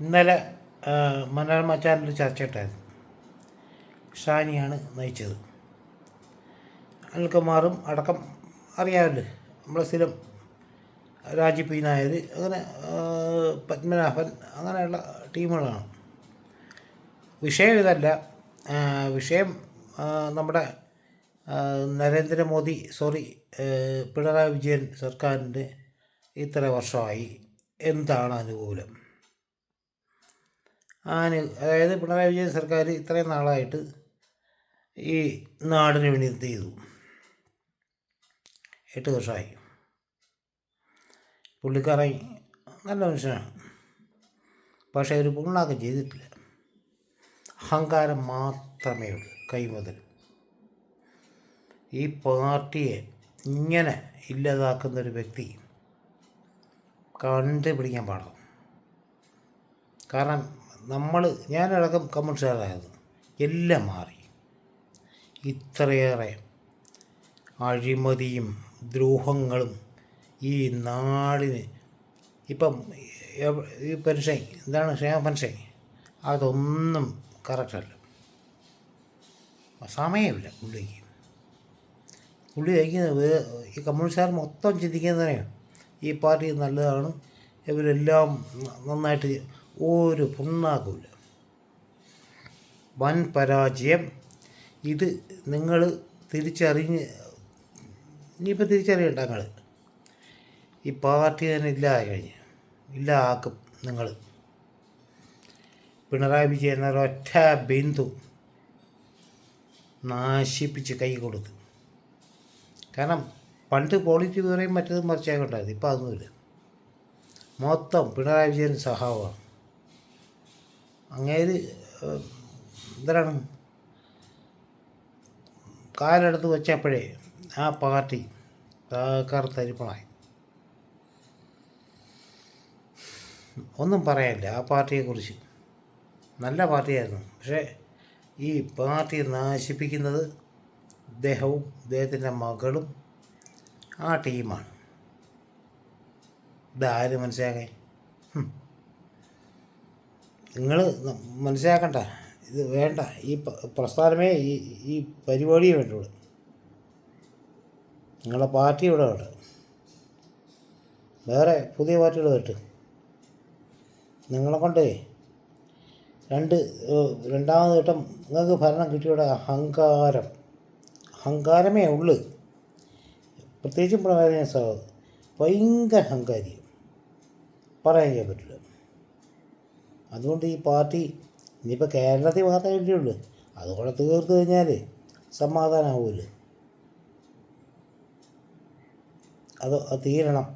ഇന്നലെ മനോരമ ചാനലിൽ ചർച്ച ഇട്ടായിരുന്നു ഷാനിയാണ് നയിച്ചത്. അനിൽകുമാറും അടക്കം അറിയാമല്ലോ നമ്മളെ സ്ഥിരം രാജി പി നായർ അങ്ങനെ പത്മനാഭൻ അങ്ങനെയുള്ള ടീമുകളാണ്. വിഷയം ഇതല്ല വിഷയം നമ്മുടെ നരേന്ദ്രമോദി സോറി പിണറായി വിജയൻ സർക്കാരിന്റെ ഇത്ര വർഷമായി. എന്താണ് അനുകൂലം? അനു അതായത് പിണറായി വിജയൻ സർക്കാർ ഇത്രയും നാളായിട്ട് ഈ നാടിന് വേണ്ടി ചെയ്തു? എട്ട് വർഷമായി. പുള്ളിക്കാരൻ നല്ല മനുഷ്യനാണ്. പക്ഷേ ഒരു പുണ്ണാക്കം ചെയ്തിട്ടില്ല. അഹങ്കാരം മാത്രമേ ഉള്ളൂ കൈമുതൽ. ഈ പാർട്ടിയെ ഇങ്ങനെ ഇല്ലാതാക്കുന്ന ഒരു വ്യക്തി കണ്ടുപിടിക്കാൻ പാടില്ല. കാരണം നമ്മൾ ഞാനടക്കം കമ്മ്യൂണിസ്റ്റുകാരായിരുന്നു എല്ലാം മാറി. ഇത്രയേറെ അഴിമതിയും ദ്രോഹങ്ങളും ഈ നാടിന് ഇപ്പം ഈ പെൻഷൻ എന്താണ് ക്ഷേമ പെൻഷൻ? അതൊന്നും കറക്റ്റല്ല സമയമില്ല പുള്ളിക്ക്. പുള്ളി കഴിക്കുന്നത് ഈ കമ്മ്യൂണിസ്റ്റുകാർ മൊത്തം ചിന്തിക്കുന്നതിനെയാണ് ഈ പാർട്ടി നല്ലതാണ്. ഇവരെല്ലാം നന്നായിട്ട്. ഒരു പുണ്ണാകൂല വൻ പരാജയം. ഇത് നിങ്ങൾ തിരിച്ചറിഞ്ഞ് ഇനിയിപ്പോൾ തിരിച്ചറിയണ്ട നിങ്ങൾ ഈ പാർട്ടി തന്നെ ഇല്ലാതെ കഴിഞ്ഞ്. ഇല്ലാക്കും നിങ്ങൾ പിണറായി വിജയൻ ഒറ്റ ബിന്ദു നാശിപ്പിച്ച് കൈ കൊടുത്തു. കാരണം പണ്ട് പോളിറ്റി വേറെയും മറ്റതും മറിച്ചൊക്കെ ഉണ്ടായിരുന്നു ഇപ്പം അതൊന്നുമില്ല. മൊത്തം പിണറായി വിജയൻ സഹാവാണ് അങ്ങേര് ഏഹ്, എന്താണ് കാലെടുത്ത് വെച്ചപ്പോഴേ ആ പാർട്ടി കറുത്തരിപ്പണായി ഒന്നും പറയാനില്ല ആ പാർട്ടിയെക്കുറിച്ച്. നല്ല പാർട്ടിയായിരുന്നു. പക്ഷേ ഈ പാർട്ടി നാശിപ്പിക്കുന്നത് ഇദ്ദേഹവും ഇദ്ദേഹത്തിന്റെ മകളും ആ ടീമാണ്. ഇതാര് മനസ്സിലാക്കാൻ നിങ്ങൾ മനസ്സിലാക്കണ്ട. ഇത് വേണ്ട. ഈ പ്രസ്ഥാനമേ ഈ ഈ പരിപാടിയേ വേണ്ടുള്ളൂ. നിങ്ങളുടെ പാർട്ടി ഇവിടെ വേണ്ട. വേറെ പുതിയ പാർട്ടികൾ കേട്ട് നിങ്ങളെ കൊണ്ടേ രണ്ട് രണ്ടാമത് വട്ടം നിങ്ങൾക്ക് ഭരണം കിട്ടിയുടെ അഹങ്കാരം. അഹങ്കാരമേ ഉള്ളു. പ്രത്യേകിച്ചും വിജയൻ സാറ് ഭയങ്കര അഹങ്കാരി പറയാൻ ചെയ്യാൻ പറ്റില്ല. അതുകൊണ്ട് ഈ പാർട്ടി ഇനിയിപ്പോൾ കേരളത്തിൽ മാത്രമേ വേണ്ടിയുള്ളൂ അതുകൂടെ തീർത്ത് കഴിഞ്ഞാൽ സമാധാനമാവുമല്ലോ അത് അത് തീരണം.